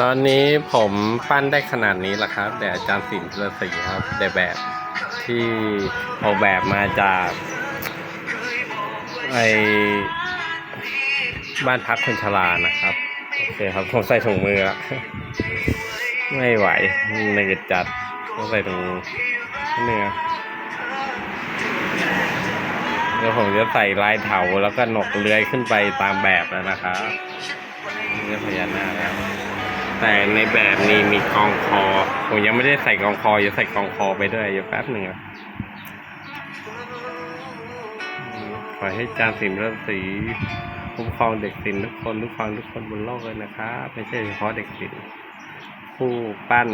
ตอนนี้ผมปั้นได้ขนาดนี้แหละครับ แต่อาจารย์สินพิรศรีครับได้แบบที่ออกแบบมาจากไอบ้านพักคนชรานะครับ โอเคครับ ผมใส่ถุงมือละไม่ไหวเหนื่อยจัดต้องใส่ถุงเหนื่อเดี๋ยวผมจะใส่ลายเถาแล้วก็หนกเลื้อยขึ้นไปตามแบบแล้วนะครับนี่พญานาคแล้ว แต่ในแบบนี้มีกองคอ ผมยังไม่ได้ใส่กองคอจะใส่กองคอไปด้วยอยู่แป๊บหนึ่งอะขอให้จานสินเริ่มสีคุ้มครองเด็กสินทุกคนทุกฟังทุกคนบนโลกเลยนะครับไม่ใช่เฉพาะเด็กสินผู้ปั้น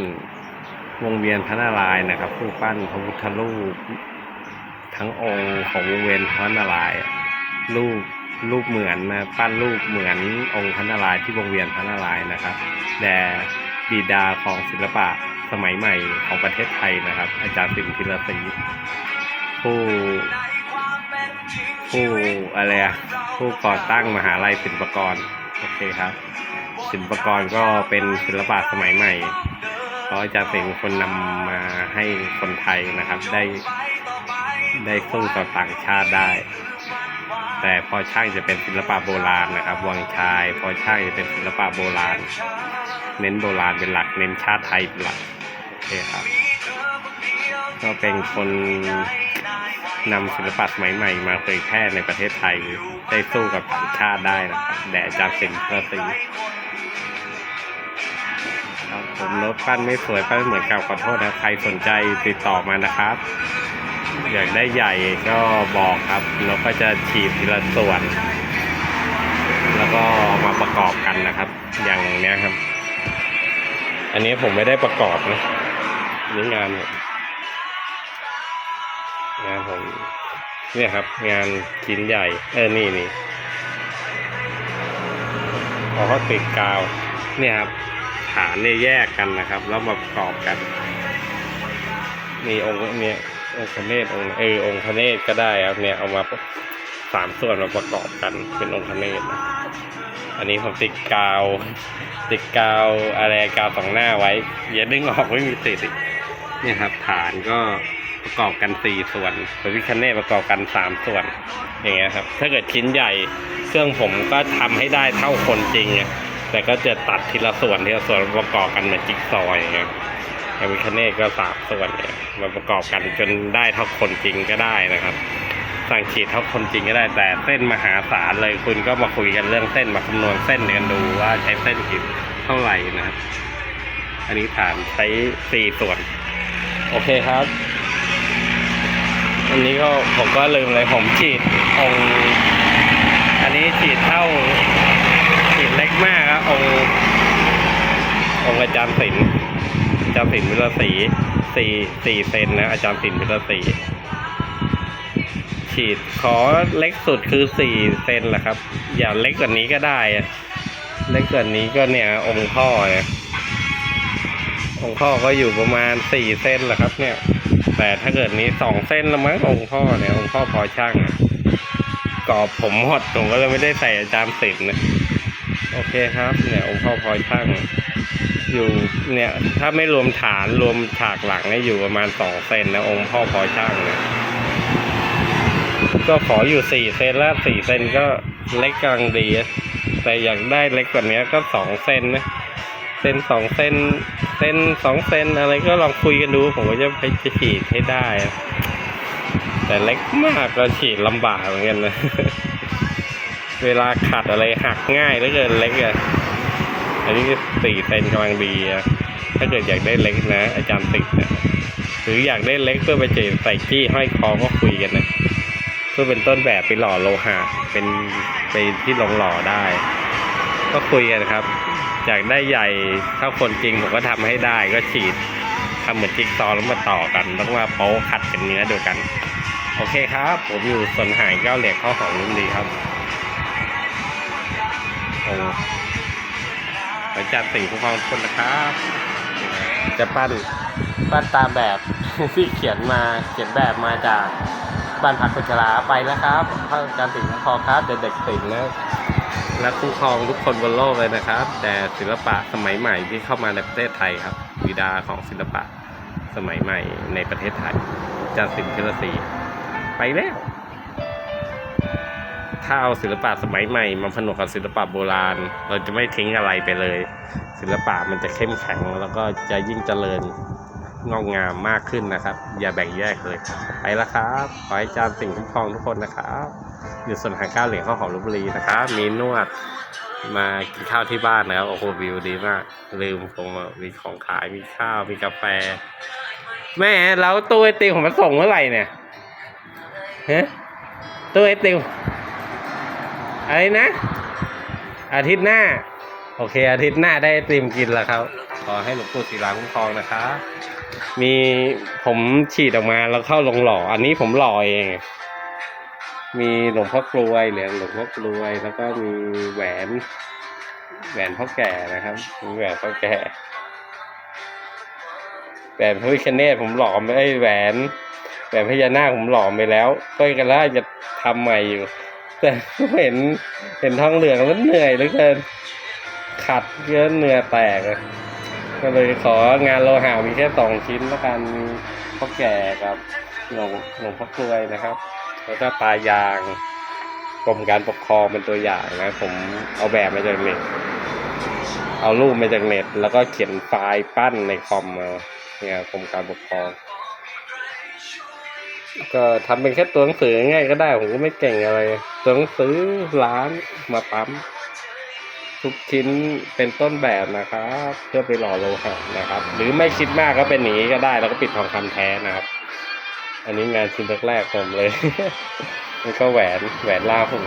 วงเวียนพระนารายณ์นะครับ ผู้ปั้นพระพุทธรูปทั้งองค์ของวงเวียนพระนารายณ์รูป รูปเหมือนนะปั้นรูปเหมือนองค์พระนารายณ์ที่วงเวียนพระนารายณ์นะครับแด่บิดาของศิลปะสมัยใหม่ของประเทศไทยนะครับ อาจารย์สินพิรศรีผู้ผู้อะไรอะผู้ก่อตั้งมหาลัยศิลปากรโอเคครับ ศิลปากรก็เป็นศิลปะสมัยใหม่เพราะอาจารย์สิงห์เป็นคนนำมาให้คนไทยนะครับ ได้ได้สู้ต่อต่างชาติได้ แต่พอช่างจะเป็นศิลปะโบราณนะครับ วังชาย พอช่างจะเป็นศิลปะโบราณ เน้นโบราณเป็นหลัก เน้นชาติไทยเป็นหลักโอเคครับ ก็เป็นคนนำศิลปะสมัยใหม่มาเผยแพร่ในประเทศไทย ได้สู้กับต่างชาติได้นะครับแด่จารย์สิงห์ประสิครับผมรถปั้นไม่สวยปั้นไม่เหมือนเก่าขอโทษนะใครสนใจติดต่อมานะครับ อยากได้ใหญ่ก็บอกครับแล้วก็จะฉีดทีละส่วน แล้วก็มาประกอบกันนะครับ อย่างเนี้ยครับ อันนี้ผมไม่ได้ประกอบนะนี่งานเนี่ยงานผมเนี่ยครับ งานชิ้นใหญ่ เออนี่นี่พอเขาติดกาว เนี่ยครับฐานเนี่ยแยกกันนะครับ แล้วมาประกอบกัน มีองค์เนี่ย องค์พระเนตองค์เออองค์พระเนตก็ได้ครับเนี่ยเอามาสามส่วนมาประกอบกันเป็นองค์พระเนตรนะอันนี้ผมติดกาว ติดกาวอะไรกาวสองหน้าไว้ อย่าดึงออกไม่มีติดอีกเนี่ยครับ ฐานก็ประกอบกันสี่ส่วนพระพิคเนตประกอบกันสามส่วน อย่างเงี้ยครับ ถ้าเกิดชิ้นใหญ่เครื่องผมก็ทำให้ได้เท่าคนจริงไงแต่ก็จะตัดทีละส่วนทีละส่วนประกอบกันเหมือนจิ๊กซอว์อย่างเงี้ย พระพิคเนตก็สามส่วนเนี่ยมาประกอบกันจนได้เท่าคนจริงก็ได้นะครับ สั่งฉีดเท่าคนจริงก็ได้ แต่เส้นมหาศาลเลยคุณก็มาคุยกันเรื่องเส้นมาคำนวณเส้นกันดูว่าใช้เส้นกี่เท่าไหร่นะครับ อันนี้ฐานใช้สี่ส่วน โอเคครับอันนี้ก็ผมก็ลืมเลยผมฉีดองอันนี้ฉีดเท่าฉีดเล็กมากครับององอาจารย์ศิลป์ อาจารย์ศิลป์วิรศรีสี่สี่เซนนะอาจารย์ศิลป์วิรศรีฉีดขอเล็กสุดคือสี่เซนแหละครับ อย่าเล็กกว่านี้ก็ได้อะเล็กกว่านี้ก็เนี่ย องค์พ่อเนี่ยองค์พ่อก็อยู่ประมาณสี่เซนแหละครับ เนี่ย แต่ถ้าเกิดนี้สองเส้นละมั้งองค์พ่อเนี่ยองค์พ่อพอช่างกรอบผมหดผมก็เลยไม่ได้ใส่อาจารย์สิบนะ โอเคครับเนี่ยองค์พ่อพอยช่างอยู่เนี่ยถ้าไม่รวมฐานรวมฉากหลังเนี่ยอยู่ประมาณสองเซนนะองค์พ่อพอยช่างเนี่ยก็ขออยู่สี่เซนแล้วสี่เซนก็เล็กกำลังดี แต่อยากได้เล็กกว่านี้ก็สองเซนนะเซนสองเซนเซนสองเซนอะไรก็ลองคุยกันดูผมก็จะไปฉีดให้ได้ แต่เล็กมากก็ฉีดลำบากเหมือนกันนะ เวลาขัดอะไรหักง่ายเหลือเกินเล็กอะอันนี้สี่เซนกำลังดีอะถ้าเกิดอยากได้เล็กนะ อาจารย์ติดนะหรืออยากได้เล็กเพื่อไปเจใส่จี้ห้อยคอก็คุยกันนะเพื่อเป็นต้นแบบไปหล่อโลหะเป็นไปที่ลงหล่อได้ ก็คุยกันครับจากได้ใหญ่เท่าคนจริงผมก็ทำให้ได้ก็ฉีดทำเหมือนจิ๊กซอแล้วมาต่อกันต้องมาโป๊ขัดเป็นเนื้อเดียวกัน โอเคครับ ผมอยู่ส่วนหายเก้าเหล็กข้อของรุ่นดีครับ โอ้ขอจัดสิ่งคุ้มครองทุกคนนะครับ จะปั้นปั้นตามแบบ ที่เขียนมาเขียนแบบมาจากบ้านพักคนชราไปแล้วครับพระอาจารย์สิงห์คอครับเด็กๆสิงห์นะและคุ้มครองทุกคนบนโลกเลยนะครับ แต่ศิลปะสมัยใหม่ที่เข้ามาในประเทศไทยครับบิดาของศิลปะสมัยใหม่ในประเทศไทยอาจารย์สินพิรศรีไปแล้ว ถ้าเอาศิลปะสมัยใหม่มาผนวกกับศิลปะโบราณ เราจะไม่ทิ้งอะไรไปเลย ศิลปะมันจะเข้มแข็งแล้วก็จะยิ่งเจริญงอกงามมากขึ้นนะครับ อย่าแบ่งแยกเลยไปแล้วครับขอให้จารย์สิ่งคุ้มครองทุกคนนะครับอยู่ส่วนหางก้าวเหรียญข้าวหอมลพบุรีนะครับ มีนวดมากินข้าวที่บ้านนะครับโอ้โหวิวดีมาก ลืมผมมีของขายมีข้าวมีกาแฟ แม่แล้วตู้ไอติมของมันส่งเมื่อไหร่เนี่ยฮะตู้ไอติม อะไรนะ อาทิตย์หน้า โอเค อาทิตย์หน้าได้ไอติมกินแล้วครับ ขอให้หลวงปู่ศิลาคุ้มครองนะครับมีผมฉีดออกมาแล้วเข้าลงหล่อ อันนี้ผมหล่อเอง มีหลวงพ่อกลวยเหรียญหลวงพ่อกลวย แล้วก็มีแหวน แหวนพ่อแก่นะครับ มีแหวนพ่อแก่แหวนพระวิคเนตผมหลอมไม่ได้แหวนแหวนพญานาคผมหลอมไปแล้วก็กำลังจะทำใหม่อยู่ แต่เห็นเห็นทองเหลืองแล้วเหนื่อยเหลือเกินขัดเยอะเหนื่อยแตกอะก็เลยของานโลหะมีแค่สองชิ้นแล้วกันมีพ่อแก่กับหลวงหลวงพ่อกลวยนะครับ แล้วก็ปลายางกรมการปกครองเป็นตัวอย่างนะ ผมเอาแบบมาจากเน็ตเอารูปมาจากเน็ต แล้วก็เขียนไฟล์ปั้นในคอมมาเนี่ยกรมการปกครอง ก็ทำเป็นแค่ตัวหนังสือง่ายก็ได้ผมก็ไม่เก่งอะไร ตัวหนังสือร้านมาปั๊มทุกชิ้นเป็นต้นแบบนะครับ เพื่อไปหล่อโลหะนะครับ หรือไม่คิดมากก็เป็นอย่างนี้ก็ได้ แล้วก็ปิดทองคำแท้นะครับ อันนี้งานชิ้นแรกๆผมเลยมันก็แหวนแหวนล่าหู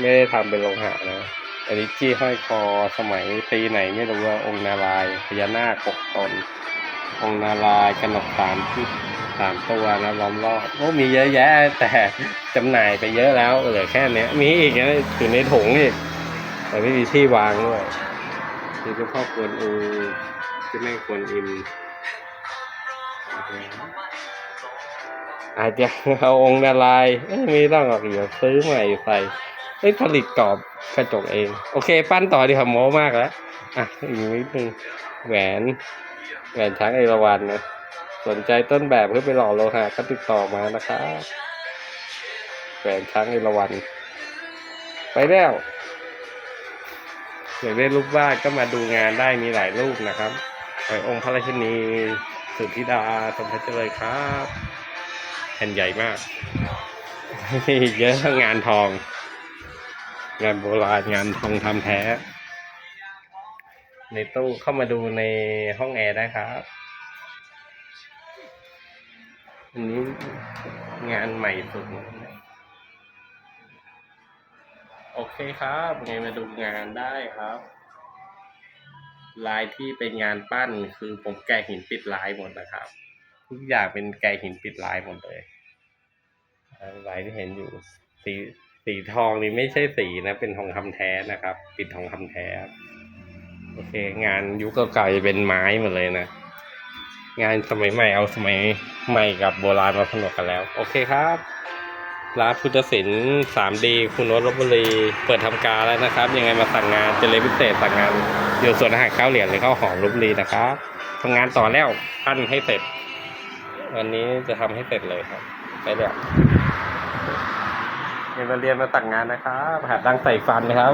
ไม่ได้ทำเป็นโลหะนะอันนี้จี้ห้อยคอสมัยปีไหนไม่รู้ว่าองค์นารายพญานาคปกตน องค์นารายณ์กนกสามที่สามตัวนะล้อมรอบโอ้มีเยอะแยะ แต่จำหน่ายไปเยอะแล้วเหลือแค่เนี้ยมีอีกนะอยู่ในถุงอีก แต่ไม่มีที่วางด้วยนี่เจ้าพ่อกวนอูเจ้าแม่กวนอิมอาจจะเอาองค์นารายณ์เอ้ยไม่ต้องหรอกเดี๋ยวซื้อใหม่ใส่เอ้ยผลิตกรอบกระจกเอง โอเค ปั้นต่อดีครับโม้มากแล้ว อะอีกนิดนึงแหวน แหวนช้างเอราวัณนะสนใจต้นแบบเพื่อไปหล่อโลหะก็ติดต่อมานะครับแหวนช้างเอราวัณไปแล้วอยากได้รูปวาดก็มาดูงานได้มีหลายรูปนะครับหอยองค์พระราชินีสุทธิดาสมพระเจริญครับแผ่นใหญ่มากเยอะงานทอง งานโบราณงานทองทำแท้ ในตู้เข้ามาดูในห้องแอร์ได้ครับอันนี้งานใหม่สุดโอเคครับไงมาดูงานได้ครับ ลายที่เป็นงานปั้นคือผมแกะหินปิดลายหมดนะครับ ทุกอย่างเป็นแกะหินปิดลายหมดเลยลายที่เห็นอยู่สีสีทองนี่ไม่ใช่สีนะ เป็นทองคำแท้นะครับ ปิดทองคำแท้ โอเค งานยุคเก่าๆจะเป็นไม้หมดเลยนะ งานสมัยใหม่เอาสมัยใหม่กับโบราณมาผนวกกันแล้ว โอเคครับร้านพุทธศิลป์สามดีคุณวรลบบุรี เปิดทำการแล้วนะครับ ยังไงมาสั่งงานเจเลพิเศษสั่งงานอยู่ส่วนอาหารข้าวเหรียญหรือข้าวหอมลบบุรีนะครับทำงานต่อแล้วปั้นให้เสร็จ วันนี้จะทำให้เสร็จเลยครับ ไปแล้วเรียนมาเรียนมาสั่งงานนะครับหัดดังใส่ฟันนะครับ